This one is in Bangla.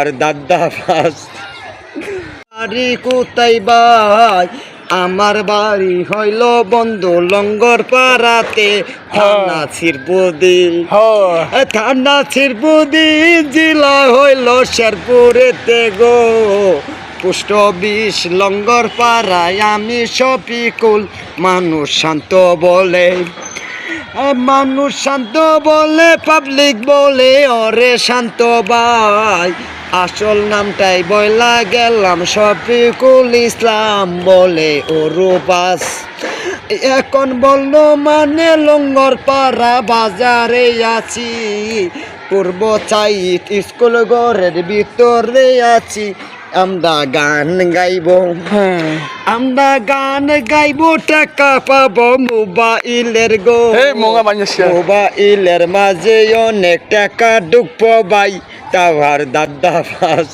আর দাদা ফাস বাড়ি কোথায় ভাই? আমার বাড়ি হইল বন্ধু লঙ্গর পাড়াতে থানা ছিরপুদি থানা ছিরপুদি জেলা হইল শেরপুরেতে গো। পুষ্ট বিষ লঙ্গর পাড়ায় আমি শফিকুল মানুষ শান্ত বলে। এ মানুষ শান্ত বলে পাবলিক বলে অরে শান্ত ভাই। আসল নামটাই বইলা গেলাম শফিকুল ইসলাম বলে ওরুপাস এখন বলল মানে লঙ্গর পাড়া বাজারে আছি পূর্ব চাইট স্কুল ঘরের ভিতরে আছি আমরা গান গাইব। আমরা গান গাইব টাকা পাবো মোবাইলের গো. মোবাইলের মাঝে অনেক টাকা ঢুকবো ভাই। তাহার দাদা ফাস